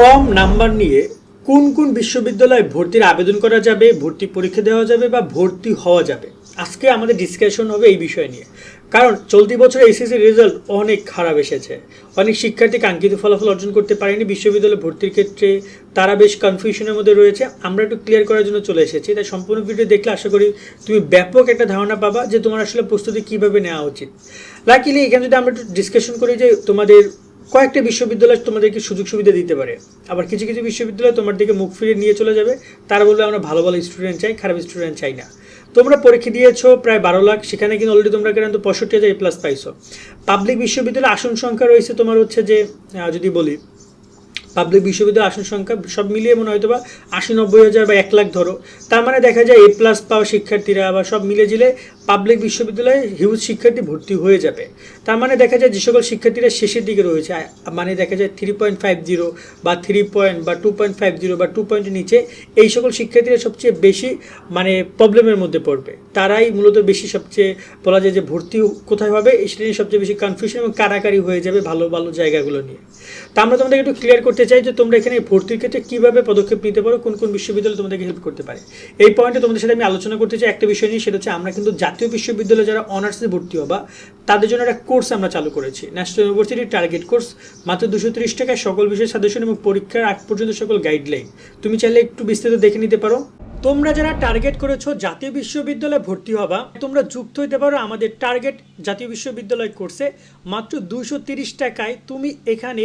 কম number নিয়ে কোন কোন বিশ্ববিদ্যালয়ে ভর্তির আবেদন করা যাবে, ভর্তি পরীক্ষা দেওয়া যাবে বা ভর্তি হওয়া যাবে? আজকে আমাদের ডিসকাশন হবে এই বিষয় নিয়ে। কারণ চলতি বছর এসএসসি রেজাল্ট অনেক খারাপ এসেছে। অনেক শিক্ষার্থী কাঙ্ক্ষিত ফলাফল অর্জন করতে পারেনি বিশ্ববিদ্যালয়ে ভর্তির ক্ষেত্রে। তারা বেশ কনফিউশনের মধ্যে রয়েছে। আমরা একটু ক্লিয়ার করার জন্য চলে এসেছি। তাই সম্পূর্ণ ভিডিও দেখলে আশা করি তুমি ব্যাপক একটা ধারণা পাবা যে তোমার আসলে প্রস্তুতি কীভাবে নেওয়া উচিত। লাকিলি এখানে যদি আমরা একটু ডিসকাশন করি যে তোমাদের কয়েকটা বিশ্ববিদ্যালয় তোমাদেরকে সুযোগ সুবিধা দিতে পারে। আবার কিছু কিছু বিশ্ববিদ্যালয় তোমার দিকে মুখ ফিরিয়ে নিয়ে চলে যাবে। তারা বলবে, আমরা ভালো ভালো স্টুডেন্ট চাই, খারাপ স্টুডেন্ট চাই না। তোমরা পরীক্ষা দিয়েছ প্রায় বারো লাখ, সেখানে কিন্তু অলরেডি তোমরা কিন্তু পঁয়ষট্টি হাজার এ প্লাস পাইছো। পাবলিক বিশ্ববিদ্যালয়ে আসন সংখ্যা রয়েছে তোমার হচ্ছে যে যদি বলি পাবলিক বিশ্ববিদ্যালয় আসন সংখ্যা সব মিলিয়ে মনে হয়তো বা আশি নব্বই হাজার বা এক লাখ ধরো। তার মানে দেখা যায় এ প্লাস পাওয়া শিক্ষার্থীরা বা সব মিলে জিলে পাবলিক বিশ্ববিদ্যালয়ে হিউজ শিক্ষার্থী ভর্তি হয়ে যাবে। তার মানে দেখা যায় যে সকল শিক্ষার্থীরা শেষের দিকে রয়েছে। মানে দেখা যায় থ্রি পয়েন্ট ফাইভ জিরো বা থ্রি পয়েন্ট বা টু পয়েন্ট ফাইভ জিরো বা টু পয়েন্টের নিচে এই সকল শিক্ষার্থীরা সবচেয়ে বেশি মানে প্রবলেমের মধ্যে পড়বে। তারাই মূলত বেশি সবচেয়ে বলা যায় যে ভর্তি কোথায় হবে সেটা নিয়ে সবচেয়ে বেশি কনফিউশন এবং কারাকারি হয়ে যাবে ভালো ভালো জায়গাগুলো নিয়ে। তা আমরা তোমাদেরকে একটু ক্লিয়ার করতে চাই যে তোমরা এখানে ভর্তির ক্ষেত্রে কীভাবে পদক্ষেপ নিতে পারো, কোন কোন বিশ্ববিদ্যালয় তোমাদেরকে হেল্প করতে পারে। এই পয়েন্টে তোমাদের সাথে আমি আলোচনা করতে চাই একটা বিষয় নিয়ে, সেটা হচ্ছে আমরা কিন্তু জাতীয় বিশ্ববিদ্যালয়ে যারা অনার্সে ভর্তি হবা, তাদের জন্য একটা কোর্স আমরা চালু করেছি। ন্যাশনাল ইউনিভার্সিটির টার্গেট কোর্স মাত্র দুশো তিরিশ টাকায় সকল বিষয় সাজেশন এবং পরীক্ষার আগ পর্যন্ত সকল গাইডলাইন তুমি চাইলে একটু বিস্তারিত দেখে নিতে পারো। তোমরা যারা টার্গেট করেছ জাতীয় বিশ্ববিদ্যালয়ে ভর্তি হবা, তোমরা যুক্ত হইতে পারো আমাদের টার্গেট জাতীয় বিশ্ববিদ্যালয় কোর্সে মাত্র দুশো টাকায় তুমি এখানে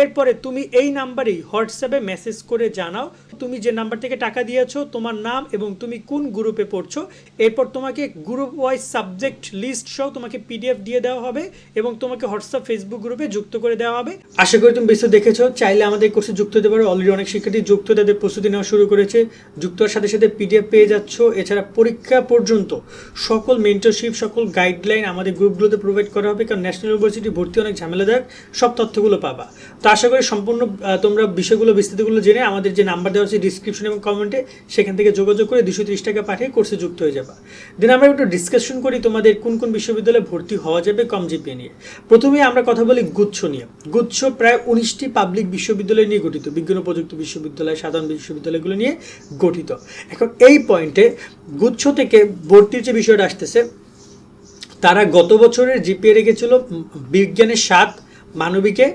এরপরে তুমি এই নাম্বারেই হোয়াটসঅ্যাপে মেসেজ করে জানাও, তুমি যে নাম্বার থেকে টাকা দিয়েছ, তোমার নাম এবং তুমি কোন গ্রুপে পড়ছো, এরপর তোমাকে গ্রুপ ওয়াইজ সাবজেক্ট লিস্ট সহ তোমাকে পিডিএফ দিয়ে দেওয়া হবে এবং তোমাকে হোয়াটসঅ্যাপ ফেসবুক গ্রুপে যুক্ত করে দেওয়া হবে। আশা করি তুমি বিস্তারিত দেখেছ, চাইলে আমাদের কোর্সে যুক্ত হতে পারো। অলরেডি অনেক শিক্ষার্থী যুক্ত, তাদের প্রস্তুতি নেওয়া শুরু করেছে। যুক্ত হওয়ার সাথে সাথে পিডিএফ পেয়ে যাচ্ছ। এছাড়া পরীক্ষা পর্যন্ত সকল মেন্টরশিপ সকল গাইডলাইন আমাদের গ্রুপগুলোতে প্রোভাইড করা হবে, কারণ ন্যাশনাল ইউনিভার্সিটি ভর্তি অনেক ঝামেলাদায়ক। সব তথ্যগুলো পাবা। তো আশা করি সম্পূর্ণ তোমরা বিষয়গুলো বিস্তারিতগুলো জেনে আমাদের যে নাম্বার দেওয়া আছে ডিসক্রিপশন এবং কমেন্টে সেখান থেকে যোগাযোগ করে দুশো তিরিশ টাকা পাঠিয়ে কোর্সে যুক্ত হয়ে যাবা। দেন আমরা একটু ডিসকাশন করি তোমাদের কোন কোন বিশ্ববিদ্যালয়ে ভর্তি হওয়া যাবে কম জিপিএ নিয়ে। প্রথমে আমরা কথা বলি গুচ্ছ নিয়ে। গুচ্ছ প্রায় উনিশটি পাবলিক বিশ্ববিদ্যালয় নিয়ে গঠিত, বিজ্ঞান ও প্রযুক্তি বিশ্ববিদ্যালয়, সাধারণ বিশ্ববিদ্যালয়গুলো নিয়ে গঠিত। এখন এই পয়েন্টে গুচ্ছ থেকে ভর্তির যে বিষয়টা আসতেছে, তারা গত বছরের জিপিএ রেখেছিল বিজ্ঞানের সাত মানবিকে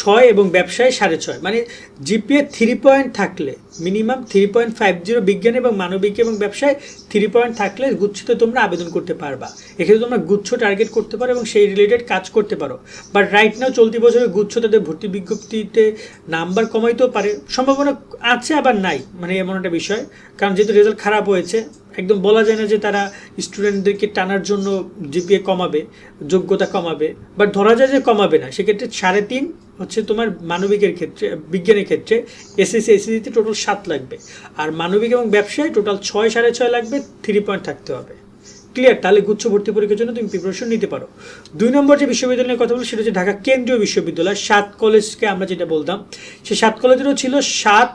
ছয় এবং ব্যবসায় সাড়ে ছয়। মানে জিপিএ থ্রি পয়েন্ট থাকলে minimum three point five zero বিজ্ঞান এবং মানবিক এবং ব্যবসায় থ্রি পয়েন্ট থাকলে গুচ্ছতে তোমরা আবেদন করতে পারবা। এক্ষেত্রে তোমরা গুচ্ছ টার্গেট করতে পারো এবং সেই রিলেটেড কাজ করতে পারো। বাট রাইট নাও চলতি বছরে গুচ্ছ তাদের ভর্তি বিজ্ঞপ্তিতে নাম্বার কমাইতেও পারে। সম্ভাবনা আছে আবার নাই মানে এমন একটা বিষয়। কারণ যেহেতু রেজাল্ট খারাপ হয়েছে একদম বলা যায় না যে তারা স্টুডেন্টদেরকে টানার জন্য জিপিএ কমাবে, যোগ্যতা কমাবে বাট ধরা যায় যে কমাবে না। সেক্ষেত্রে সাড়ে তিন হচ্ছে তোমার মানবিকের ক্ষেত্রে, বিজ্ঞানের ক্ষেত্রে এসএসসি এসএসসিতে টোটাল সাত লাগবে। আর মানবিক এবং ব্যবসায় টোটাল ছয়, সাড়ে ছয় লাগবে থ্রি পয়েন্ট থাকতে হবে। ক্লিয়ার তাহলে গুচ্ছ ভর্তি পরীক্ষার জন্য তুমি প্রিপারেশন নিতে পারো। দুই নম্বর যে বিশ্ববিদ্যালয়ের কথা বলি সেটা হচ্ছে ঢাকা কেন্দ্রীয় বিশ্ববিদ্যালয়, সাত কলেজকে আমরা যেটা বলতাম, সে সাত কলেজেরও ছিল সাত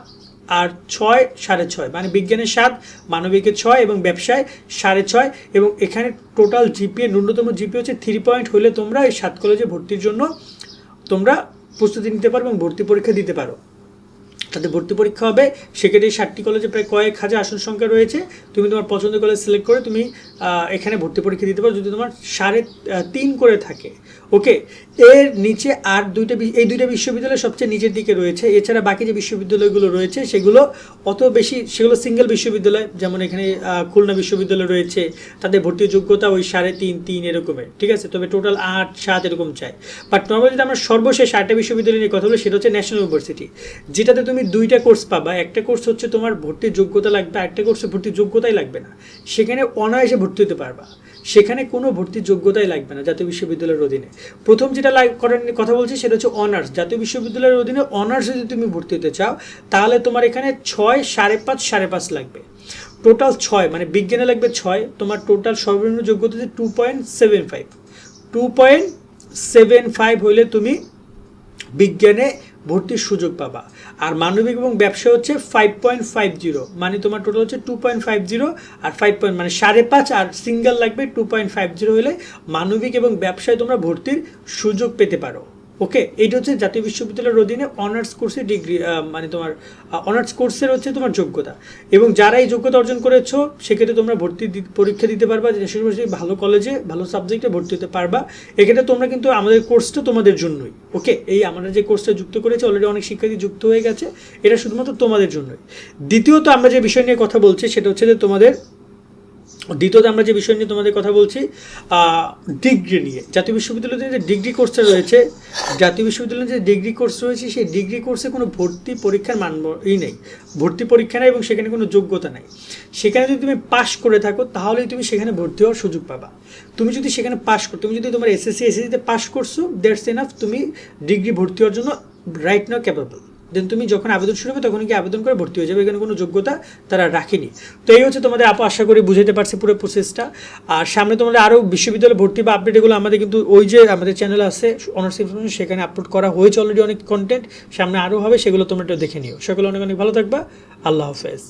আর ছয়, সাড়ে ছয়। মানে বিজ্ঞানের সাত মানবিকের ছয় এবং ব্যবসায় সাড়ে ছয় এবং এখানে টোটাল জিপিএ ন্যূনতম জিপিএ হচ্ছে থ্রি পয়েন্ট হলে তোমরা এই সাত কলেজে ভর্তির জন্য তোমরা প্রস্তুতি নিতে পারো এবং ভর্তি পরীক্ষা দিতে পারো। তাদের ভর্তি পরীক্ষা হবে। সেক্ষেত্রে ষাটটি কলেজে প্রায় কয়েক হাজার আসন সংখ্যা রয়েছে। তুমি তোমার পছন্দের কলেজ সিলেক্ট করে তুমি এখানে ভর্তি পরীক্ষা দিতে পারো। যদি তোমার সাড়ে তিন করে থাকে ওকে এর নিচে আর দুইটা এই দুইটা বিশ্ববিদ্যালয় সবচেয়ে নিচের দিকে রয়েছে। এছাড়া বাকি যে বিশ্ববিদ্যালয়গুলো রয়েছে, সেগুলো অত বেশি, সেগুলো সিঙ্গেল বিশ্ববিদ্যালয়, যেমন এখানে খুলনা বিশ্ববিদ্যালয় রয়েছে। তাদের ভর্তির যোগ্যতা ওই সাড়ে তিন তিন এরকমের, ঠিক আছে? তবে টোটাল আট, সাত এরকম চাই। বাট নর্মালি যদি আমরা সর্বশেষ আটটা বিশ্ববিদ্যালয় নিয়ে কথা বলি, সেটা হচ্ছে ন্যাশনাল ইউনিভার্সিটি যেটাতে তুমি দুইটা কোর্স পাবা। একটা কোর্স হচ্ছে তোমার ভর্তির যোগ্যতা লাগবে একটা কোর্সে ভর্তির যোগ্যতাই লাগবে না। সেখানে অনায়াসে ভর্তি হতে পারবা। সেখানে কোনো ভর্তির যোগ্যতাই লাগবে না জাতীয় বিশ্ববিদ্যালয়ের অধীনে। প্রথম যেটা করার কথা বলছি সেটা হচ্ছে অনার্স জাতীয় বিশ্ববিদ্যালয়ের অধীনে অনার্স যদি তুমি ভর্তি হতে চাও, তাহলে তোমার এখানে ছয়, সাড়ে পাঁচ সাড়ে পাঁচ লাগবে। টোটাল ছয় মানে বিজ্ঞানে লাগবে ছয়, তোমার টোটাল সর্বনিম্ন যোগ্যতা হচ্ছে two point seven five two point seven five হইলে তুমি বিজ্ঞানে ভর্তির সুযোগ পাবা। আর মানবিক এবং ব্যবসা হচ্ছে ফাইভ পয়েন্ট ফাইভ জিরো মানে তোমার টোটাল হচ্ছে টু পয়েন্ট ফাইভ জিরো আর ফাইভ পয়েন্ট মানে সাড়ে পাঁচ আর সিঙ্গেল লাগবে টু পয়েন্ট ফাইভ জিরো হলে মানবিক এবং ব্যবসায় তোমরা ভর্তির সুযোগ পেতে পারো। ওকে এইটা হচ্ছে জাতীয় বিশ্ববিদ্যালয়ের অধীনে অনার্স কোর্সে ডিগ্রি মানে তোমার অনার্স কোর্সের হচ্ছে তোমার যোগ্যতা। এবং যারা এই যোগ্যতা অর্জন করেছ, সেক্ষেত্রে তোমরা ভর্তি পরীক্ষা দিতে পারবা দেশের ভালো কলেজে ভালো সাবজেক্টে ভর্তি হতে পারবা। এক্ষেত্রে তোমরা কিন্তু আমাদের কোর্সটা তোমাদের জন্যই। ওকে এই আমরা যে কোর্সটা যুক্ত করেছি অলরেডি অনেক শিক্ষার্থী যুক্ত হয়ে গেছে। এটা শুধুমাত্র তোমাদের জন্যই। দ্বিতীয়ত আমরা যে বিষয় নিয়ে কথা বলছি, সেটা হচ্ছে যে তোমাদের দ্বিতীয়ত আমরা যে বিষয় নিয়ে তোমাদের কথা বলছি ডিগ্রি নিয়ে। জাতীয় বিশ্ববিদ্যালয়ে যে ডিগ্রি কোর্সটা রয়েছে, জাতীয় বিশ্ববিদ্যালয়ে যে ডিগ্রি কোর্স রয়েছে, সেই ডিগ্রি কোর্সে কোনো ভর্তি পরীক্ষার মান ই নেই। ভর্তি পরীক্ষা নেই এবং সেখানে কোনো যোগ্যতা নেই। সেখানে যদি তুমি পাশ করে থাকো, তাহলেই তুমি সেখানে ভর্তি হওয়ার সুযোগ পাবা। তুমি যদি সেখানে পাশ করো তুমি যদি তোমার এসএসসি, এসএসসিতে পাশ করছ, দ্যাটস এনাফ তুমি ডিগ্রি ভর্তি হওয়ার জন্য রাইট নাও ক্যাপাবল দেন তুমি যখন আবেদন শুরু হবে তখন কি আবেদন করে ভর্তি হয়ে যাবে? এখানে কোনো যোগ্যতা তারা রাখেনি। তো এই হচ্ছে তোমাদের আপ আশা করি বুঝাতে পারছি পুরো প্রসেসটা আর সামনে তোমাদের আরও বিশ্ববিদ্যালয় ভর্তি বা আপডেট এগুলো আমাদের কিন্তু ওই যে আমাদের চ্যানেল আছে অনার্স ইনফরমেশন সেখানে আপলোড করা হয়েছে অলরেডি অনেক কন্টেন্ট সামনে আরও হবে, সেগুলো তোমরা একটু দেখে নিও। সকলে অনেক অনেক ভালো থাকবা। আল্লাহ হাফেজ।